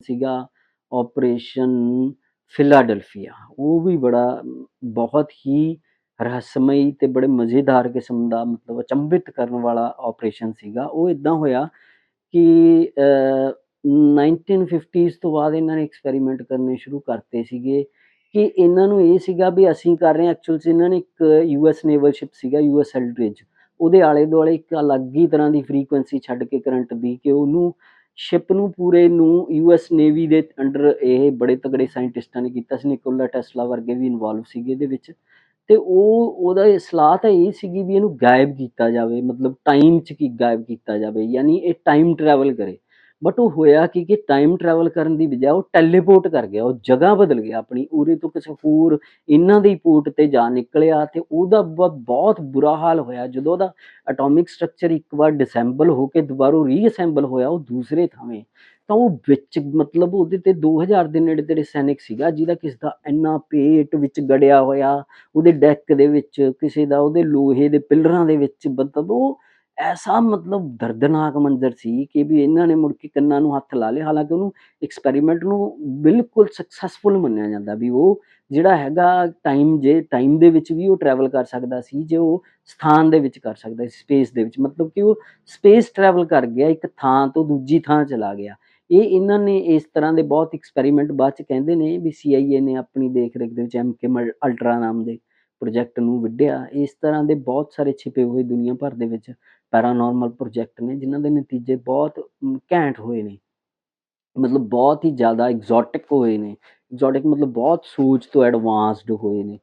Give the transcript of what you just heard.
ਸੀਗਾ operation Philadelphia. ਉਹ ਵੀ ਬੜਾ ਬਹੁਤ ਹੀ ਰਹੱਸਮਈ ਤੇ ਬੜੇ ਮਜ਼ੇਦਾਰ ਕਿਸਮ ਦਾ ਮਤਲਬ ਅਚੰਭਿਤ ਕਰਨ ਵਾਲਾ ਆਪਰੇਸ਼ਨ ਸੀਗਾ। ਉਹ ਇਦਾਂ ਹੋਇਆ ਕਿ ਅ, 1950s ਤੋਂ ਬਾਅਦ ਇਹਨਾਂ ਨੇ ਐਕਸਪੈਰੀਮੈਂਟ ਕਰਨੇ ਸ਼ੁਰੂ ਕਰਤੇ ਸੀਗੇ ਕਿ ਇਹਨਾਂ ਨੂੰ ਇਹ ਸੀਗਾ ਵੀ ਅਸੀਂ ਕਰ ਰਹੇ ਹਾਂ ਐਕਚੁਅਲ 'ਚ ਇਹਨਾਂ ਨੇ ਇੱਕ ਯੂਐਸ ਨੇਵਲ ਸ਼ਿਪ ਸੀਗਾ ਯੂਐਸ ਐਲਡਰਿਜ ਉਹਦੇ ਆਲੇ ਦੁਆਲੇ ਇੱਕ ਅਲੱਗ ਹੀ ਤਰ੍ਹਾਂ ਦੀ ਫ੍ਰੀਕੁਐਂਸੀ ਛੱਡ ਕੇ ਕਰੰਟ ਦੀ ਕਿ ਉਹਨੂੰ ਸ਼ਿਪ ਨੂੰ ਪੂਰੇ ਨੂੰ ਯੂਐਸ ਨੇਵੀ ਦੇ ਅੰਡਰ ਇਹ ਬੜੇ ਤਗੜੇ ਸਾਇੰਟਿਸਟਾਂ ਨੇ ਕੀਤਾ ਸੀ, ਨਿਕੋਲਾ ਟੈਸਲਾ ਵਰਗੇ ਵੀ ਇਨਵੋਲਵ ਸੀਗੇ ਇਹਦੇ ਵਿੱਚ। ਤੇ ਉਹ, ਉਹਦਾ ਸਲਾਹ ਤਾਂ ਇਹ ਸੀਗੀ ਵੀ ਇਹਨੂੰ ਗਾਇਬ ਕੀਤਾ ਜਾਵੇ, ਮਤਲਬ ਟਾਈਮ 'ਚ ਕੀ ਗਾਇਬ ਕੀਤਾ ਜਾਵੇ, ਯਾਨੀ ਇਹ ਟਾਈਮ ਟਰੈਵਲ ਕਰੇ। ਬਟ ਉਹ ਹੋਇਆ ਕਿ ਕਿ ਟਾਈਮ ਟਰੈਵਲ ਕਰਨ ਦੀ ਬਜਾਏ ਉਹ ਟੈਲੀਪੋਰਟ ਕਰ ਗਿਆ, ਉਹ ਜਗ੍ਹਾ ਬਦਲ ਗਿਆ ਆਪਣੀ, ਉਰੇ ਤੋਂ ਕਿਸੇ ਹੋਰ ਇਹਨਾਂ ਦੀ ਪੋਰਟ ਤੇ ਜਾ ਨਿਕਲਿਆ ਤੇ ਉਹਦਾ ਬ- ਬਹੁਤ ਬੁਰਾ ਹਾਲ ਹੋਇਆ। ਜਦੋਂ ਉਹਦਾ ਐਟੋਮਿਕ ਸਟਰਕਚਰ ਇੱਕ ਵਾਰ ਡਿਸੈਂਬਲ ਹੋ ਕੇ ਦੁਬਾਰਾ ਰੀਅਸੈਂਬਲ ਹੋਇਆ ਉਹ ਦੂਸਰੇ ਥਾਵੇਂ, ਤਾਂ ਉਹ ਵਿੱਚ ਮਤਲਬ ਉਹਦੇ ਤੇ 2000 ਦੇ ਨੇੜੇ ਤੇੜੇ ਸੈਨਿਕ ਸੀਗਾ ਜਿਹਦਾ ਕਿਸ ਦਾ ਇੰਨਾ ਪੇਟ ਵਿੱਚ ਗੜਿਆ ਹੋਇਆ, ਉਹਦੇ ਡੈਕ ਦੇ ਵਿੱਚ, ਕਿਸੇ ਦਾ ਉਹਦੇ ਲੋਹੇ ਦੇ ਪਿਲਰਾਂ ਦੇ ਵਿੱਚ, ਮਤਲਬ ਉਹ ਐਸਾ ਮਤਲਬ ਦਰਦਨਾਕ ਮੰਜ਼ਰ ਸੀ ਕਿ ਵੀ ਇਹਨਾਂ ਨੇ ਮੁੜ ਕੇ ਕੰਨਾਂ ਨੂੰ ਹੱਥ ਲਾ ਲਏ ਹਾਲਾਂਕਿ ਉਹਨੂੰ ਐਕਸਪੈਰੀਮੈਂਟ ਨੂੰ ਬਿਲਕੁਲ ਸਕਸੈਸਫੁਲ ਮੰਨਿਆ ਜਾਂਦਾ ਵੀ ਉਹ ਜਿਹੜਾ ਹੈਗਾ ਟਾਈਮ ਜੇ ਟਾਈਮ ਦੇ ਵਿੱਚ ਵੀ ਉਹ ਟਰੈਵਲ ਕਰ ਸਕਦਾ ਸੀ ਜੇ ਉਹ ਸਥਾਨ ਦੇ ਵਿੱਚ ਕਰ ਸਕਦਾ ਸੀ ਸਪੇਸ ਦੇ ਵਿੱਚ ਮਤਲਬ ਕਿ ਉਹ ਸਪੇਸ ਟਰੈਵਲ ਕਰ ਗਿਆ ਇੱਕ ਥਾਂ ਤੋਂ ਦੂਜੀ ਥਾਂ ਚਲਾ ਗਿਆ ਇਹ ਇਹਨਾਂ ਨੇ ਇਸ ਤਰ੍ਹਾਂ ਦੇ ਬਹੁਤ ਐਕਸਪੈਰੀਮੈਂਟ ਬਾਅਦ ਚ ਕਹਿੰਦੇ ਨੇ ਵੀ CIA ਨੇ ਆਪਣੀ ਦੇਖ ਰੇਖ ਦੇ ਵਿੱਚ MK ਅਲਟਰਾ ਨਾਮ ਦੇ ਪ੍ਰੋਜੈਕਟ ਨੂੰ ਵਿੱਢਿਆ। ਇਸ ਤਰ੍ਹਾਂ ਦੇ ਬਹੁਤ ਸਾਰੇ ਛਿਪੇ ਹੋਏ ਦੁਨੀਆ ਭਰ ਦੇ ਵਿੱਚ ਪੈਰਾਨੋਰਮਲ ਪ੍ਰੋਜੈਕਟ ਨੇ, ਜਿਨ੍ਹਾਂ ਦੇ ਨਤੀਜੇ ਬਹੁਤ ਘੈਂਟ ਹੋਏ ਨੇ। ਮਤਲਬ ਬਹੁਤ ਹੀ ਜ਼ਿਆਦਾ ਐਗਜ਼ੋਟਿਕ ਹੋਏ ਨੇ। ਐਗਜ਼ੋਟਿਕ ਮਤਲਬ ਬਹੁਤ ਸੋਚ ਤੋਂ ਐਡਵਾਂਸਡ ਹੋਏ ਨੇ।